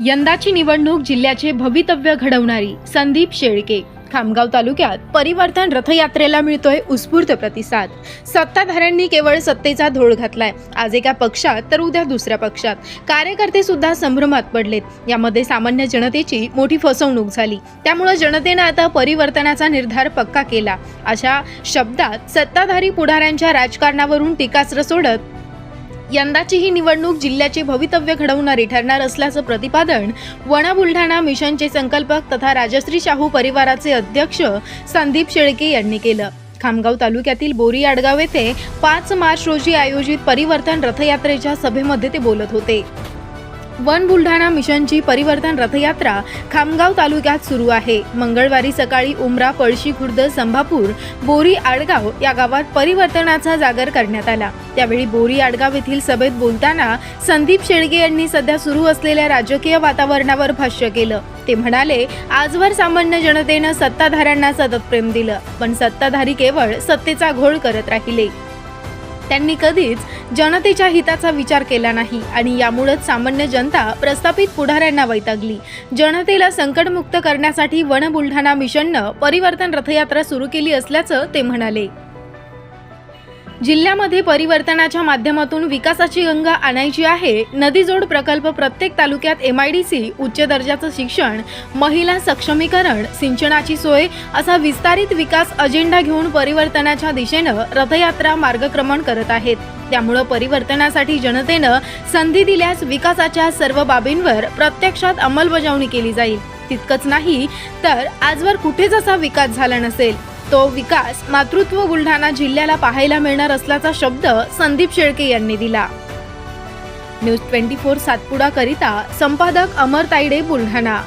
यंदाची निवडणूक जिल्ह्याचे भवितव्य घडवणारी संदीप शेळके. खामगाव तालुक्यात परिवर्तन रथयात्रेला मिळतोय उत्स्फूर्त प्रतिसाद. सत्ताधाऱ्यांनी केवळ सत्तेचा धोळ घातलाय. आज एका पक्षात तर उद्या दुसऱ्या पक्षात. कार्यकर्ते सुद्धा संभ्रमात पडलेत. यामध्ये सामान्य जनतेची मोठी फसवणूक झाली. त्यामुळं जनतेनं आता परिवर्तनाचा निर्धार पक्का केला. अशा शब्दात सत्ताधारी पुढाऱ्यांच्या राजकारणावरून टीकास्त्र सोडत यंदाची ही निवडणूक जिल्ह्याचे भवितव्य घडवणारी ठरणार असल्याचं प्रतिपादन वणा बुलढाणा मिशनचे संकल्पक तथा राजश्री शाहू परिवाराचे अध्यक्ष संदीप शेळके यांनी केलं. खामगाव तालुक्यातील बोरी आडगाव येथे पाच मार्च रोजी आयोजित परिवर्तन रथयात्रेच्या सभेमध्ये ते बोलत होते. वन बुलढाणा मिशनची परिवर्तन रथयात्रा खामगाव तालुक्यात सुरू आहे. मंगळवारी सकाळी उमरा पळशी खुर्द संभापूर बोरी आडगाव या गावात परिवर्तनाचा जागर करण्यात आला. त्यावेळी बोरी आडगाव येथील सभेत बोलताना संदीप शेळगे यांनी सध्या सुरू असलेल्या राजकीय वातावरणावर भाष्य केलं. ते म्हणाले आजवर सामान्य जनतेनं सत्ताधाऱ्यांना सतत प्रेम दिलं पण सत्ताधारी केवळ सत्तेचा घोळ करत राहिले. त्यांनी कधीच जनतेच्या हिताचा विचार केला नाही आणि यामुळेच सामान्य जनता प्रस्थापित पुढाऱ्यांना वैतागली. जनतेला संकटमुक्त करण्यासाठी वन बुलढाणा मिशननं परिवर्तन रथयात्रा सुरू केली असल्याचं ते म्हणाले. जिल्ह्यामध्ये परिवर्तनाच्या माध्यमातून विकासाची गंगा आणायची आहे. नदीजोड प्रकल्प प्रत्येक तालुक्यात एम आय डी सी उच्च दर्जाचं शिक्षण महिला सक्षमीकरण सिंचनाची सोय असा विस्तारित विकास अजेंडा घेऊन परिवर्तनाच्या दिशेनं रथयात्रा मार्गक्रमण करत आहेत. त्यामुळं परिवर्तनासाठी जनतेनं संधी दिल्यास विकासाच्या सर्व बाबींवर प्रत्यक्षात अंमलबजावणी केली जाईल. तितकंच नाही तर आजवर कुठेच असा विकास झाला नसेल. तो विकास मातृत्व बुलढाणा जिल्ह्याला पाहायला मिळणार असल्याचा शब्द संदीप शेळके यांनी दिला. न्यूज ट्वेंटी फोर सातपुडा करिता संपादक अमर तायडे बुलढाणा.